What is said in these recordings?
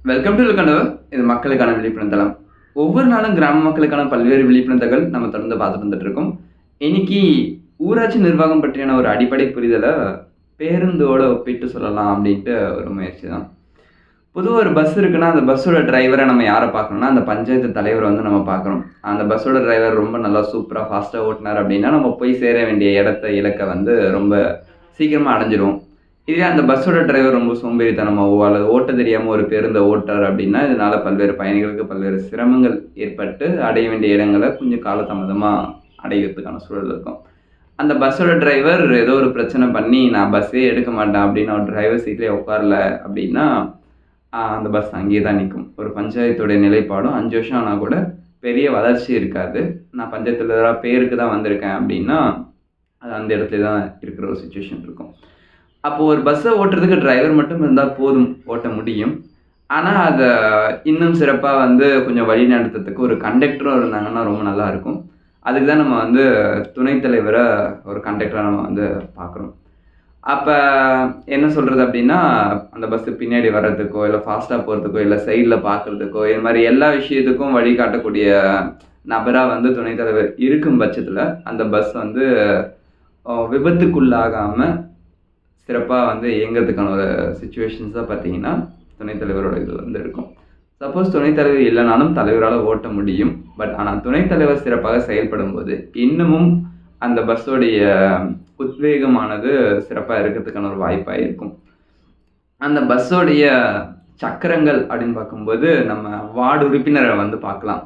Welcome to கனவு இது மக்களுக்கான விழிப்புணர்வு தளம் ஒவ்வொரு நாளும் கிராம மக்களுக்கான பல்வேறு விழிப்புணர்வுகள் நம்ம தொடர்ந்து பார்த்துட்டு வந்துட்டு இருக்கோம். இன்னைக்கு ஊராட்சி நிர்வாகம் பற்றியான ஒரு அடிப்படை புரிதலை பேருந்தோட ஒப்பிட்டு சொல்லலாம் அப்படின்ட்டு ஒரு முயற்சி தான் பொதுவாக ஒரு பஸ் இருக்குன்னா அந்த பஸ்ஸோட டிரைவரை நம்ம யாரை பார்க்கணும்னா அந்த பஞ்சாயத்து தலைவரை வந்து நம்ம பார்க்குறோம் அந்த பஸ்ஸோட டிரைவர் ரொம்ப நல்லா சூப்பராக ஃபாஸ்ட்டாக ஓட்டினார் அப்படின்னா நம்ம போய் சேர வேண்டிய இடத்த இலக்கை வந்து ரொம்ப சீக்கிரமாக அடைஞ்சிரும் இதே அந்த பஸ்ஸோட டிரைவர் ரொம்ப சோம்பேறித்தனமாகவோ அல்லது ஓட்ட தெரியாமல் ஒரு பேருந்தை ஓட்டுறார் அப்படின்னா இதனால் பல்வேறு பயணிகளுக்கு பல்வேறு சிரமங்கள் ஏற்பட்டு அடைய வேண்டிய இடங்களை கொஞ்சம் காலதாமதமாக அடைகிறதுக்கான சூழல் இருக்கும். அந்த பஸ்ஸோட டிரைவர் ஏதோ ஒரு பிரச்சனை பண்ணி நான் பஸ்ஸே எடுக்க மாட்டேன் அப்படின்னு ஒரு டிரைவர் சீட்லேயே உட்காரல அப்படின்னா அந்த பஸ் அங்கேயே தான் நிற்கும். ஒரு பஞ்சாயத்துடைய நிலைப்பாடும் அஞ்சு வருஷம் ஆனால் கூட பெரிய வளர்ச்சி இருக்காது. நான் பஞ்சாயத்தில் பேருக்கு தான் வந்திருக்கேன் அப்படின்னா அது அந்த இடத்துல தான் இருக்கிற ஒரு சுச்சுவேஷன் இருக்கும். அப்போது ஒரு பஸ்ஸை ஓட்டுறதுக்கு டிரைவர் மட்டும் இருந்தால் போதும் ஓட்ட முடியும். ஆனால் அதை இன்னும் சிறப்பாக வந்து கொஞ்சம் வழி நடத்துறதுக்கு ஒரு கண்டக்டரும் இருந்தாங்கன்னா ரொம்ப நல்லா இருக்கும். அதுக்கு தான் நம்ம வந்து துணைத் தலைவரை ஒரு கண்டக்டராக நம்ம வந்து பார்க்குறோம் அப்போ என்ன சொல்கிறது அப்படின்னா அந்த பஸ்ஸு பின்னாடி வர்றதுக்கோ இல்லை ஃபாஸ்ட்டாக போகிறதுக்கோ இல்லை சைடில் பார்க்குறதுக்கோ இது மாதிரி எல்லா விஷயத்துக்கும் வழிகாட்டக்கூடிய நபராக வந்து துணைத் தலைவர் இருக்கும் பட்சத்தில் அந்த பஸ் வந்து விபத்துக்குள்ளாகாமல் சிறப்பாக வந்து இயங்கிறதுக்கான ஒரு சுச்சுவேஷன்ஸாக பார்த்தீங்கன்னா துணைத்தலைவரோட இது வந்து இருக்கும். சப்போஸ் துணைத்தலைவர் இல்லைனாலும் தலைவரால் ஓட்ட முடியும். பட் ஆனால் துணைத் தலைவர் சிறப்பாக செயல்படும் போது இன்னமும் அந்த பஸ்ஸோடைய உத்வேகமானது சிறப்பாக இருக்கிறதுக்கான ஒரு வாய்ப்பாக இருக்கும். அந்த பஸ்ஸோடைய சக்கரங்கள் அப்படின்னு பார்க்கும்போது நம்ம வார்டு உறுப்பினரை வந்து பார்க்கலாம்.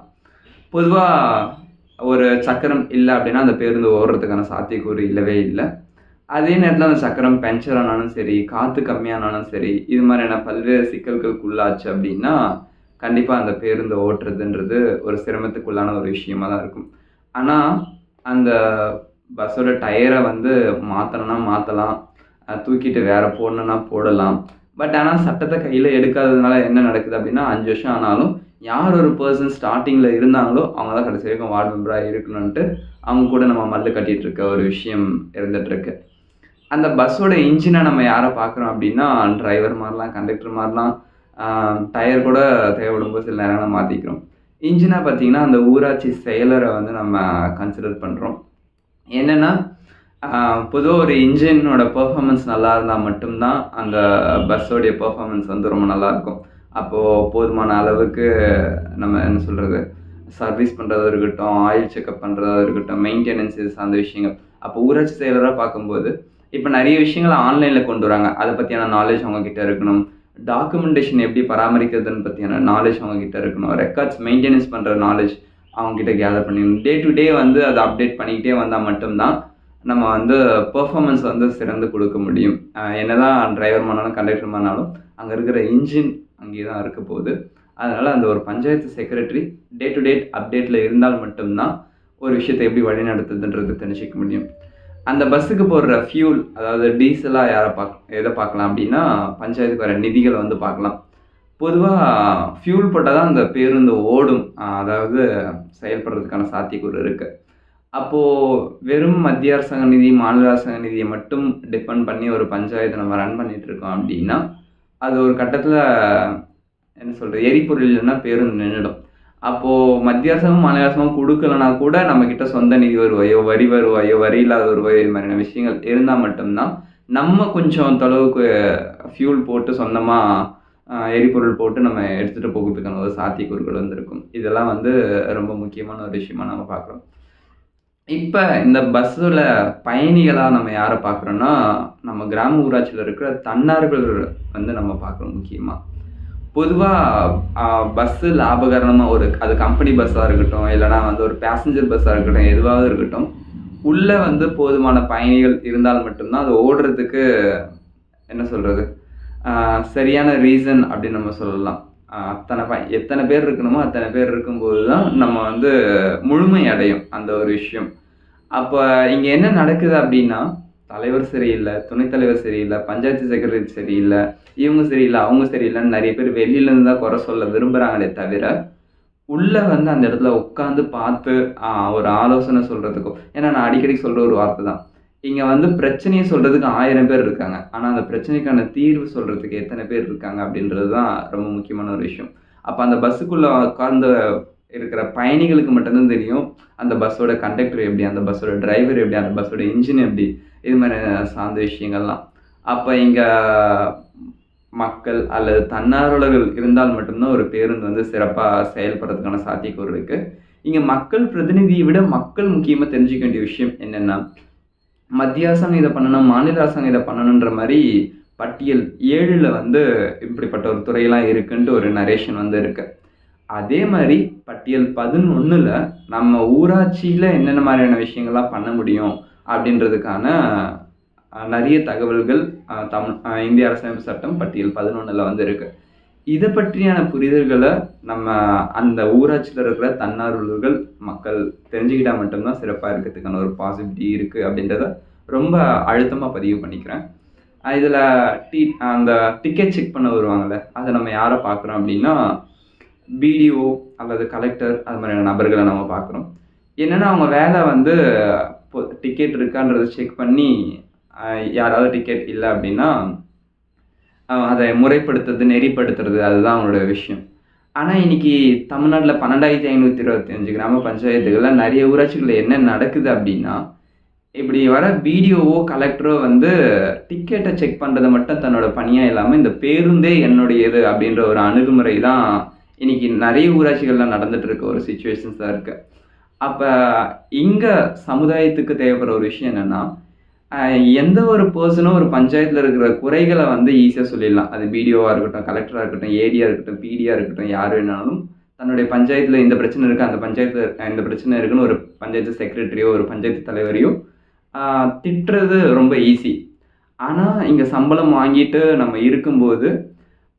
பொதுவாக ஒரு சக்கரம் இல்லை அப்படின்னா அந்த பேருந்து ஓடுறதுக்கான சாத்தியக்கூறு இல்லவே இல்லை. அதே நேரத்தில் அந்த சக்கரம் பஞ்சர் ஆனாலும் சரி காற்று கம்மியானாலும் சரி இது மாதிரியான பல்வேறு சிக்கல்களுக்கு உள்ளாச்சு அப்படின்னா கண்டிப்பாக அந்த பேருந்து ஓட்டுறதுன்றது ஒரு சிரமத்துக்குள்ளான ஒரு விஷயமா தான் இருக்கும். ஆனால் அந்த பஸ்ஸோட டயரை வந்து மாற்றணும்னா மாற்றலாம் தூக்கிட்டு வேறு போடணும்னா போடலாம். பட் ஆனால் சட்டத்தை கையில் எடுக்காததுனால என்ன நடக்குது அப்படின்னா அஞ்சு வருஷம் ஆனாலும் யார் ஒரு பர்சன் ஸ்டார்டிங்கில் இருந்தாங்களோ அவங்க தான் கடைசி வரைக்கும் வார்டு மெம்பராக இருக்கணும்ன்ட்டு அவங்க கூட நம்ம மல்லு கட்டிகிட்டு இருக்க ஒரு விஷயம் இருந்துகிட்ருக்கு அந்த பஸ்ஸோட இன்ஜினை நம்ம யாரை பார்க்குறோம் அப்படின்னா டிரைவர் மாதிரிலாம் கண்டக்டர் மாதிரிலாம் டயர் கூட தேவைப்படும் போது சில நேரம் மாற்றிக்கிறோம் இன்ஜினாக பார்த்தீங்கன்னா அந்த ஊராட்சி செயலரை வந்து நம்ம கன்சிடர் பண்ணுறோம் என்னென்னா பொதுவாக ஒரு இன்ஜினோட பெர்ஃபார்மன்ஸ் நல்லா இருந்தால் மட்டும்தான் அந்த பஸ்ஸோடைய பெர்ஃபார்மன்ஸ் வந்து ரொம்ப நல்லா இருக்கும். அப்போது போதுமான அளவுக்கு நம்ம என்ன சொல்கிறது சர்வீஸ் பண்ணுறதா இருக்கட்டும் ஆயில் செக்அப் பண்ணுறதா இருக்கட்டும் மெயின்டெனன்ஸஸ் அந்த விஷயங்கள். அப்போ ஊராட்சி செயலராக பார்க்கும்போது இப்போ நிறைய விஷயங்களை ஆன்லைனில் கொண்டு வராங்க. அதை பற்றியான நாலேஜ் அவங்கக்கிட்ட இருக்கணும். டாக்குமெண்டேஷன் எப்படி பராமரிக்கிறதுன்னு பற்றியான நாலேஜ் அவங்கக்கிட்ட இருக்கணும். ரெக்கார்ட்ஸ் மெயின்டெனன்ஸ் பண்ணுற நாலேஜ் அவங்கக்கிட்ட கேதர் பண்ணிக்கணும். டே டு டே வந்து அதை அப்டேட் பண்ணிக்கிட்டே வந்தால் மட்டும்தான் நம்ம வந்து பெர்ஃபார்மன்ஸ் வந்து சிறந்து கொடுக்க முடியும். என்ன தான் டிரைவர் மானாலும் கண்டக்டர் மானாலும் அங்கே இருக்கிற இன்ஜின் அங்கேயே தான் இருக்க போகுது. அதனால் அந்த ஒரு panchayat secretary day to date அப்டேட்டில் இருந்தால் மட்டும்தான் ஒரு விஷயத்தை எப்படி வழிநடத்துதுன்றது தெரிஞ்சிக்க முடியும். அந்த பஸ்ஸுக்கு போடுற ஃபியூல் அதாவது டீசலாக யாரை பார்க்க எதை பார்க்கலாம் அப்படின்னா பஞ்சாயத்துக்கு வர நிதிகளை வந்து பார்க்கலாம். பொதுவாக ஃபியூல் போட்டால் தான் அந்த பேருந்து ஓடும். அதாவது செயல்படுறதுக்கான சாத்தியக்கூறு இருக்குது அப்போது வெறும் மத்திய அரசாங்க நிதி மாநில அரசாங்க நிதியை மட்டும் டிபெண்ட் பண்ணி ஒரு பஞ்சாயத்தை நம்ம ரன் பண்ணிகிட்ருக்கோம் அப்படின்னா அது ஒரு கட்டத்தில் என்ன சொல்கிறது எரிபொருள் இல்லைன்னா பேருந்து நின்றுடும் அப்போது மத்திய அரசாங்கம் மாநில அரசாங்கம் கொடுக்கலனா கூட நம்மக்கிட்ட சொந்த நிதி வருவாயோ வரி வருவாயோ வரி இல்லாத வருவாயோ இது மாதிரியான விஷயங்கள் இருந்தால் மட்டும்தான் நம்ம கொஞ்சம் தொலைவுக்கு ஃபியூல் போட்டு சொந்தமாக எரிபொருள் போட்டு நம்ம எடுத்துகிட்டு போகிறதுக்கான ஒரு சாத்தியக்கூறுகள் வந்துருக்கும். இதெல்லாம் வந்து ரொம்ப முக்கியமான ஒரு விஷயமா நம்ம பார்க்குறோம். இப்போ இந்த பஸ்ஸில் பயணிகளாக நம்ம யாரை பார்க்குறோன்னா நம்ம கிராம ஊராட்சியில் இருக்கிற தன்னார்கள் வந்து நம்ம பார்க்குறோம் முக்கியமாக பொதுவாக பஸ்ஸு லாபகரமாக ஒரு அது கம்பெனி பஸ்ஸாக இருக்கட்டும் இல்லைனா வந்து ஒரு பேசஞ்சர் பஸ்ஸாக இருக்கட்டும் எதுவாக இருக்கட்டும் உள்ளே வந்து போதுமான பயணிகள் இருந்தால் மட்டும்தான் அது ஓடுறதுக்கு என்ன சொல்கிறது சரியான ரீசன் அப்படின்னு நம்ம சொல்லலாம். அத்தனை ப எத்தனை பேர் இருக்கணுமோ அத்தனை பேர் இருக்கும்போது தான் நம்ம வந்து முழுமை அடையும் அந்த ஒரு விஷயம். அப்போ இங்கே என்ன நடக்குது அப்படின்னா தலைவர் சரியில்லை துணைத் தலைவர் சரியில்லை பஞ்சாயத்து செக்ரட்டரி சரியில்லை இவங்க சரியில்லை அவங்க சரியில்லைன்னு நிறைய பேர் வெளியிலேருந்து தான் குறை சொல்ல விரும்புகிறாங்களே தவிர உள்ளே வந்து அந்த இடத்துல உட்காந்து பார்த்து ஒரு ஆலோசனை சொல்கிறதுக்கும் ஏன்னா நான் அடிக்கடி சொல்கிற ஒரு வார்த்தை தான் இங்கே வந்து பிரச்சனையை சொல்கிறதுக்கு ஆயிரம் பேர் இருக்காங்க. ஆனால் அந்த பிரச்சனைக்கான தீர்வு சொல்கிறதுக்கு எத்தனை பேர் இருக்காங்க அப்படின்றது தான் ரொம்ப முக்கியமான ஒரு விஷயம். அப்போ அந்த பஸ்ஸுக்குள்ளே உட்கார்ந்து இருக்கிற பயணிகளுக்கு மட்டும்தான் தெரியும். அந்த பஸ்ஸோட கண்டக்டர் எப்படி? அந்த பஸ்ஸோட டிரைவர் எப்படி? அந்த பஸ்ஸோட இன்ஜின் எப்படி? இது மாதிரி சார்ந்த விஷயங்கள்லாம். அப்போ இங்கே மக்கள் அல்லது தன்னார்வலர்கள் இருந்தால் மட்டும்தான் ஒரு பேருந்து வந்து சிறப்பாக செயல்படுறதுக்கான சாத்தியக்கூறு இருக்குது இங்கே மக்கள் பிரதிநிதியை விட மக்கள் முக்கியமாக தெரிஞ்சுக்க வேண்டிய விஷயம் என்னென்னா மத்திய அரசாங்கம் இதை பண்ணணும், மாநில அரசாங்கம் இதை பண்ணணுன்ற மாதிரி பட்டியல் ஏழில் வந்து இப்படிப்பட்ட ஒரு துறையெல்லாம் இருக்குன்ட்டு ஒரு நரேஷன் வந்து இருக்கு. அதே மாதிரி பட்டியல் 11ல நம்ம ஊராட்சியில் என்னென்ன மாதிரியான விஷயங்கள்லாம் பண்ண முடியும் அப்படின்றதுக்கான நிறைய தகவல்கள் தமிழ் இந்திய அரசியலமைப்பு சட்டம் பட்டியல் 11ல வந்து இருக்குது இதை பற்றியான புரிதல்களை நம்ம அந்த ஊராட்சியில் இருக்கிற தன்னார்வலர்கள், மக்கள் தெரிஞ்சுக்கிட்டால் மட்டும்தான் சிறப்பாக இருக்கிறதுக்கான ஒரு பாசிபிலிட்டி இருக்குது அப்படின்றத ரொம்ப அழுத்தமாக பதிவு பண்ணிக்கிறேன். இதில் டி அந்த டிக்கெட் செக் பண்ண வருவாங்கல்ல, அதை நம்ம யாரை பார்க்குறோம் அப்படின்னா, பிடிஓ அல்லது கலெக்டர் அது மாதிரியான நபர்களை நம்ம பார்க்குறோம். என்னென்னா அவங்க வேலை வந்து இப்போ டிக்கெட் இருக்கான்றத செக் பண்ணி, யாராவது டிக்கெட் இல்லை அப்படின்னா, அதை முறைப்படுத்துறது, நெறிப்படுத்துறது அதுதான் அவங்களோட விஷயம். ஆனால் இன்றைக்கி தமிழ்நாட்டில் பன்னெண்டாயிரத்தி ஐநூற்றி இருபத்தஞ்சு கிராம பஞ்சாயத்துகளில் நிறைய ஊராட்சிகளில் என்ன நடக்குது அப்படின்னா, இப்படி வர பிடிஓவோ, கலெக்டரோ வந்து டிக்கெட்டை செக் பண்ணுறது மட்டும் தன்னோட பணியாக இல்லாமல் இந்த பேருந்தே என்னுடையது அப்படின்ற ஒரு அணுகுமுறை தான் இன்றைக்கி நிறைய ஊராட்சிகளில் நடந்துட்டு இருக்க ஒரு சுச்சுவேஷன்ஸாக இருக்குது அப்போ இங்கே சமுதாயத்துக்கு தேவைப்படுற ஒரு விஷயம் என்னன்னா, எந்த ஒரு பர்சனும் ஒரு பஞ்சாயத்தில் இருக்கிற குறைகளை வந்து ஈஸியாக சொல்லிடலாம். அது பிடிஓவாக இருக்கட்டும், கலெக்டராக இருக்கட்டும், ஏடியாக இருக்கட்டும், பிடியாக இருக்கட்டும், யார் வேணாலும் தன்னுடைய பஞ்சாயத்தில் இந்த பிரச்சனை இருக்குது அந்த பஞ்சாயத்தில் இந்த பிரச்சனை இருக்குன்னு ஒரு பஞ்சாயத்து செக்ரட்டரியோ, ஒரு பஞ்சாயத்து தலைவரையோ திட்டுறது ரொம்ப ஈஸி. ஆனால் இங்கே சம்பளம் வாங்கிட்டு நம்ம இருக்கும்போது,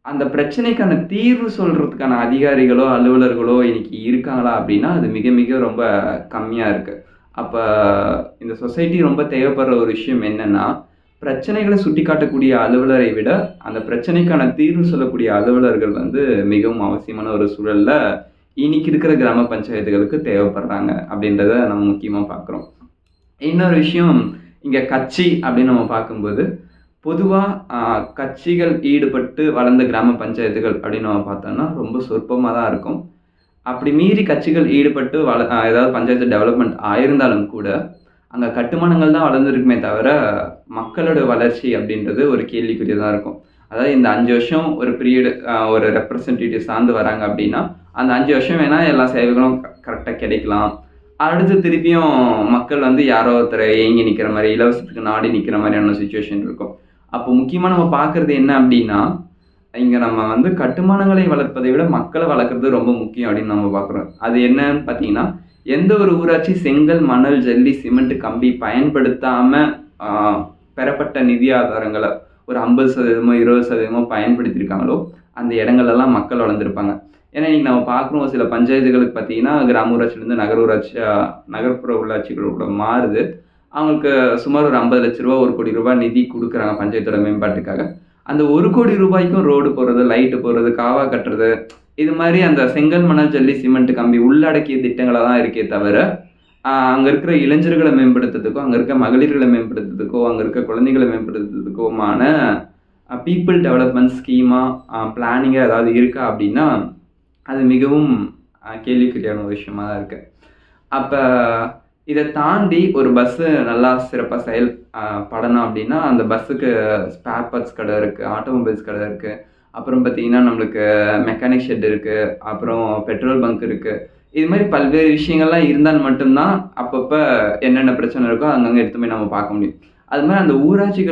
அந்த பிரச்சனைக்கான தீர்வு சொல்கிறதுக்கான அதிகாரிகளோ, அலுவலர்களோ இன்னைக்கு இருக்காங்களா அப்படின்னா, அது மிக மிக ரொம்ப கம்மியாக இருக்குது அப்போ இந்த சொசைட்டி ரொம்ப தேவைப்படுற ஒரு விஷயம் என்னன்னா, சுட்டி சுட்டிக்காட்டக்கூடிய அலுவலரை விட, அந்த பிரச்சனைக்கான தீர்வு சொல்லக்கூடிய அலுவலர்கள் வந்து மிகவும் அவசியமான ஒரு சூழலில் இன்னைக்கு இருக்கிற கிராம பஞ்சாயத்துகளுக்கு தேவைப்படுறாங்க அப்படின்றத நம்ம முக்கியமாக பார்க்குறோம். இன்னொரு விஷயம், இங்கே கட்சி அப்படின்னு நம்ம பார்க்கும்போது, பொதுவாக கட்சிகள் ஈடுபட்டு வளர்ந்த கிராம பஞ்சாயத்துகள் அப்படின்னு நம்ம பார்த்தோம்னா, ரொம்ப சொற்பமாக தான் இருக்கும். அப்படி மீறி கட்சிகள் ஈடுபட்டு வள ஏதாவது பஞ்சாயத்து டெவலப்மெண்ட் ஆயிருந்தாலும் கூட, அங்கே கட்டுமானங்கள் தான் வளர்ந்துருக்குமே தவிர, மக்களோட வளர்ச்சி அப்படின்றது ஒரு கேள்விக்குரிய தான் இருக்கும். அதாவது இந்த அஞ்சு வருஷம் ஒரு பீரியடு ஒரு ரெப்ரசன்டேட்டிவ் சார்ந்து வராங்க அப்படின்னா, அந்த அஞ்சு வருஷம் வேணால் எல்லா சேவைகளும் கரெக்டாக கிடைக்கலாம். அடுத்து திருப்பியும் மக்கள் வந்து யாரோ ஒருத்தரை ஏங்கி நிற்கிற மாதிரி இலவசத்துக்கு நாடி நிற்கிற மாதிரியான சுச்சுவேஷன் இருக்கும். அப்போ முக்கியமாக நம்ம பார்க்குறது என்ன அப்படின்னா, இங்கே நம்ம வந்து கட்டுமானங்களை வளர்ப்பதை விட மக்களை வளர்க்குறது ரொம்ப முக்கியம் அப்படின்னு நம்ம பார்க்குறோம். அது என்னன்னு பார்த்தீங்கன்னா, எந்த ஒரு ஊராட்சி செங்கல், மணல், ஜல்லி, சிமெண்ட், கம்பி பயன்படுத்தாமல் பெறப்பட்ட நிதி ஆதாரங்களை ஒரு 50% 20% பயன்படுத்தியிருக்காங்களோ, அந்த இடங்கள்லலாம் மக்கள் வளர்ந்துருப்பாங்க ஏன்னா, இன்னைக்கு நம்ம பார்க்குறோம் சில பஞ்சாயத்துகளுக்கு பார்த்தீங்கன்னா, கிராம ஊராட்சியிலேருந்து நகர ஊராட்சியா நகர்ப்புற உள்ளாட்சிகளோட மாறுது. அவங்களுக்கு சுமார் ஒரு ஐம்பது லட்சரூவா ஒரு கோடி ரூபாய் நிதி கொடுக்குறாங்க பஞ்சாயத்தோட மேம்பாட்டுக்காக. அந்த ஒரு கோடி ரூபாய்க்கும் ரோடு போடுறது, லைட்டு போடுறது, காவா கட்டுறது, இது மாதிரி அந்த செங்கல், மணல், ஜல்லி, சிமெண்ட், கம்பி உள்ளடக்கிய திட்டங்களாக தான் இருக்கே தவிர, அங்கே இருக்கிற இளைஞர்களை மேம்படுத்துறதுக்கோ, அங்கே இருக்க மகளிர்களை மேம்படுத்துறதுக்கோ, அங்கே இருக்க குழந்தைகளை மேம்படுத்துறதுக்கோமான பீப்புள் டெவலப்மெண்ட் ஸ்கீமா, பிளானிங்காக ஏதாவது இருக்கா அப்படின்னா, அது மிகவும் அ கேள்விக்குறியான ஒரு விஷயமா தான் இருக்குது அப்போ இதை தாண்டி ஒரு பஸ்ஸு நல்லா சிறப்பாக செயல் படணும் அப்படின்னா, அந்த பஸ்ஸுக்கு ஸ்பேர் பார்ட்ஸ் கடை இருக்குது ஆட்டோமொபைல்ஸ் கடை இருக்குது அப்புறம் பார்த்தீங்கன்னா, நம்மளுக்கு மெக்கானிக் ஷெட் இருக்குது அப்புறம் பெட்ரோல் பங்க் இருக்குது இது மாதிரி பல்வேறு விஷயங்கள்லாம் இருந்தால் மட்டும்தான் அப்பப்போ என்னென்ன பிரச்சனை இருக்கோ அங்கங்கே எடுத்து போய் நம்ம பார்க்க முடியும். அது மாதிரி அந்த ஊராட்சிகள்